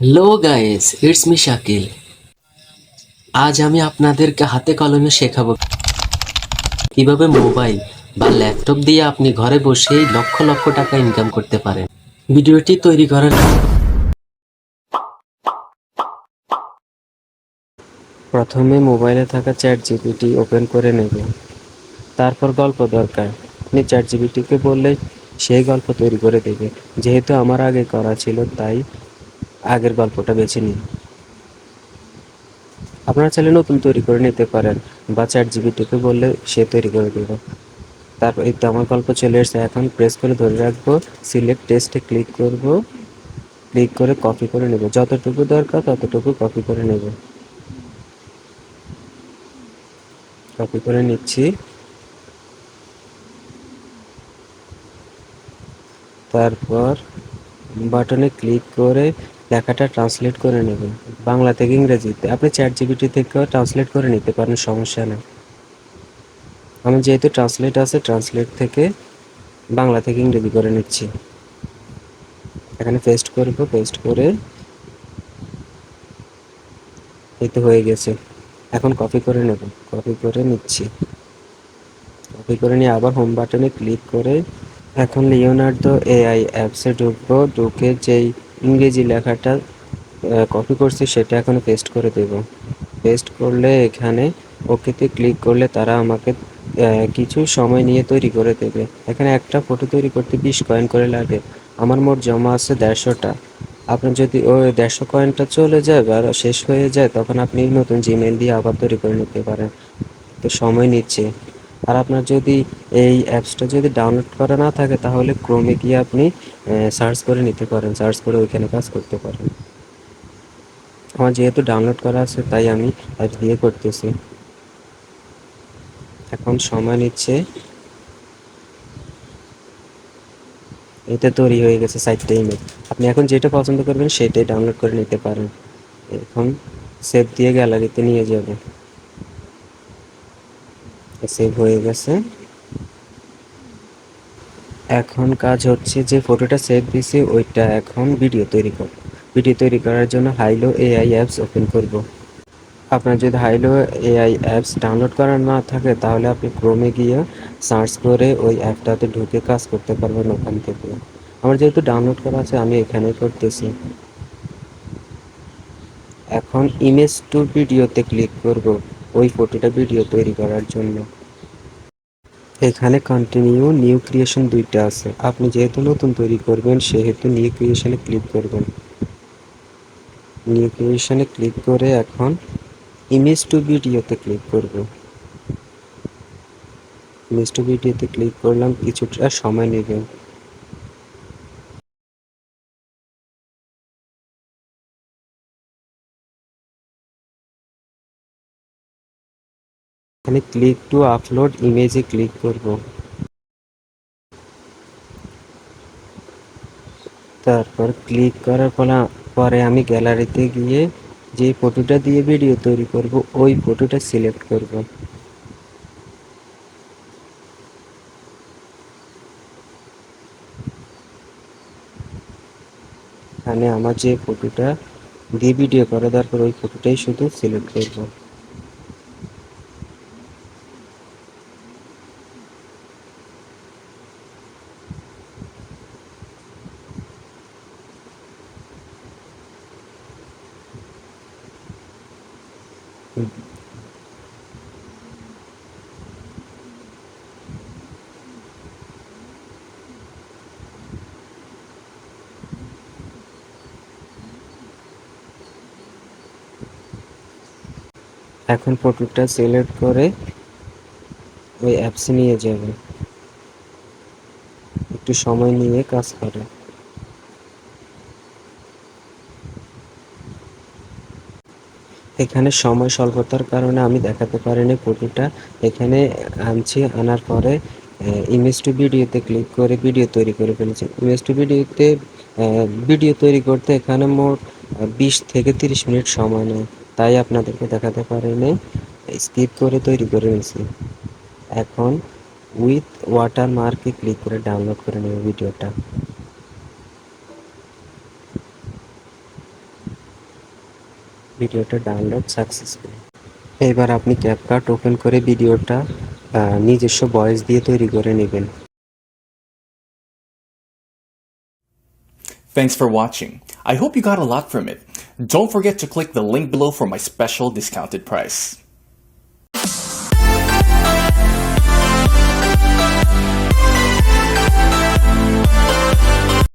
Hello guys it's me Shakil আজ আমি আপনাদেরকে হাতে কলমে শেখাবো কীভাবে মোবাইল বা ল্যাপটপ দিয়ে আপনি ঘরে বসেই লক্ষ লক্ষ টাকা ইনকাম করতে পারেন। ভিডিওটি তৈরি করার প্রথমে মোবাইলে থাকা চ্যাট জিপিটি ওপেন করে নেব। তারপর গল্প দরকার। আপনি চ্যাট জিপিটিকে বললে সেই গল্প তৈরি করে দেবে। যেহেতু আমার আগে করা ছিল, তাই আগের গল্পটা বেছে নিন। আপনারা চাইলে নতুন তৈরি করে নিতে পারেন বা চ্যাট জিবিটিকে বললে সে তৈরি করে দেবে। তারপর এই তো আমার গল্প চলে এসেছে। এখন প্রেস করে ধরে রাখব সিলেক্ট টেস্টে ক্লিক করব ক্লিক করে কপি করে নেব। যতটুকু দরকার ততটুকু কপি করে নেব। কপি করে নিচ্ছি। তারপর বাটনে ক্লিক করে লেখাটা ট্রান্সলেট করে নেবেন। বাংলা থেকে ইংরেজিতে। আপনি চ্যাট জিবিটি থেকেও ট্রান্সলেট করে নিতে পারেন, সমস্যা নেই। আমি যেহেতু ট্রান্সলেট আছে ট্রান্সলেট থেকে বাংলা থেকে ইংরেজি করে নিচ্ছি। এখানে পেস্ট করব পেস্ট করে এই তো হয়ে গেছে। এখন কপি করে নেব। কপি করে নিচ্ছি। কপি করে নিয়ে আবার হোম বাটনে ক্লিক করে এখন লিওনার্দো এআই অ্যাপসে ঢুকবো। ঢুকে যেই ইংরেজি লেখাটা কপি করছি, সেটা এখন পেস্ট করে দেব। পেস্ট করলে এখানে ওকেতে ক্লিক করলে তারা আমাকে কিছু সময় নিয়ে তৈরি করে দেবে। এখানে একটা ফটো তৈরি করতে বিশ কয়েন করে লাগে। আমার মোট জমা আছে দেড়শোটা। আপনার যদি ওই দেড়শো কয়েনটা চলে যায় বা শেষ হয়ে যায়, তখন আপনি নতুন জিমেল দিয়ে আবার তৈরি করে নিতে পারেন। তো সময় নিচ্ছে। আর আপনার যদি এই অ্যাপসটা যদি ডাউনলোড করা না থাকে, তাহলে ক্রোমে গিয়ে আপনি সার্চ করে নিতে পারেন সার্চ করে ওইখানে কাজ করতে পারেন। আমার যেহেতু ডাউনলোড করা আছে, তাই আমি অ্যাপস দিয়ে করতেছি। এখন সময় নিচ্ছে। এটা তৈরি হয়ে গেছে সাইটটা ইমেজ আপনি এখন যেটা পছন্দ করবেন, সেটাই ডাউনলোড করে নিতে পারেন। এখন সেভ দিয়ে গ্যালারিতে নিয়ে যাব। সেভ হয়ে গেছে। এখন কাজ হচ্ছে যে ফটোটা সেভ দিছি ওইটা এখন ভিডিও তৈরি করব। ভিডিও তৈরি করার জন্য হাইলো এআই অ্যাপস ওপেন করব। আপনার যদি হাইলো এআই অ্যাপস ডাউনলোড করার না থাকে, তাহলে আপনি ক্রোমে গিয়ে সার্চ করে ওই অ্যাপটাতে ঢুকে কাজ করতে পারবেন ওখান থেকে। আমার যেহেতু ডাউনলোড করা আছে, আমি এখানে করতেছি। এখন ইমেজ টু ভিডিওতে ক্লিক করব। ওই ফটোটা ভিডিও তৈরি করার জন্য। এখানে কন্টিনিউ নিউ ক্রিয়েশন দুইটা আছে। আপনি যেহেতু নতুন তৈরি করবেন, সেহেতু নিউ ক্রিয়েশনে ক্লিক করবেন। নিউ ক্রিয়েশনে ক্লিক করে এখন ইমেজ টু ভিডিওতে ক্লিক করব। ইমেজ টু ভিডিওতে ক্লিক করলাম, কিছুটা সময় নেবে এখানে ক্লিক টু আপলোড ইমেজে ক্লিক করব। তারপর ক্লিক করার পরে আমি গ্যালারিতে গিয়ে যে ফটোটা দিয়ে ভিডিও তৈরি করব, ওই ফটোটা সিলেক্ট করব। এখানে আমার যে ফটোটা দিয়ে ভিডিও করা দরকার, ওই ফটোটাই শুধু সিলেক্ট করব। এখন ফটোটা সিলেক্ট করে ওই অ্যাপসে নিয়ে যাবে। একটু সময় নিয়ে কাজ করে। এখানে সময় স্বল্পতার কারণে আমি দেখাতে পারিনি ফটোটা এখানে আনছি, আনার পরে ইমেজ টু ভিডিওতে ক্লিক করে ভিডিও তৈরি করে ফেলেছি। ইমেজ টু ভিডিওতে ভিডিও তৈরি করতে এখানে মোট বিশ থেকে তিরিশ মিনিট সময় নেয়। তাই আপনাদেরকে দেখাতে পারিনি। স্কিপ করে তৈরি করে নিয়েছি এখন উইথ ওয়াটার মার্কে ক্লিক করে ডাউনলোড করে নেব ভিডিওটা ভিডিওটা ডাউনলোড সাকসেসফুল এবার আপনি ক্যাপকাট ওপেন করে ভিডিওটা নিজস্ব ভয়েস দিয়ে তৈরি করে নেবেন Thanks for watching. I hope you got a lot from it. Don't forget to click the link below for my special discounted price.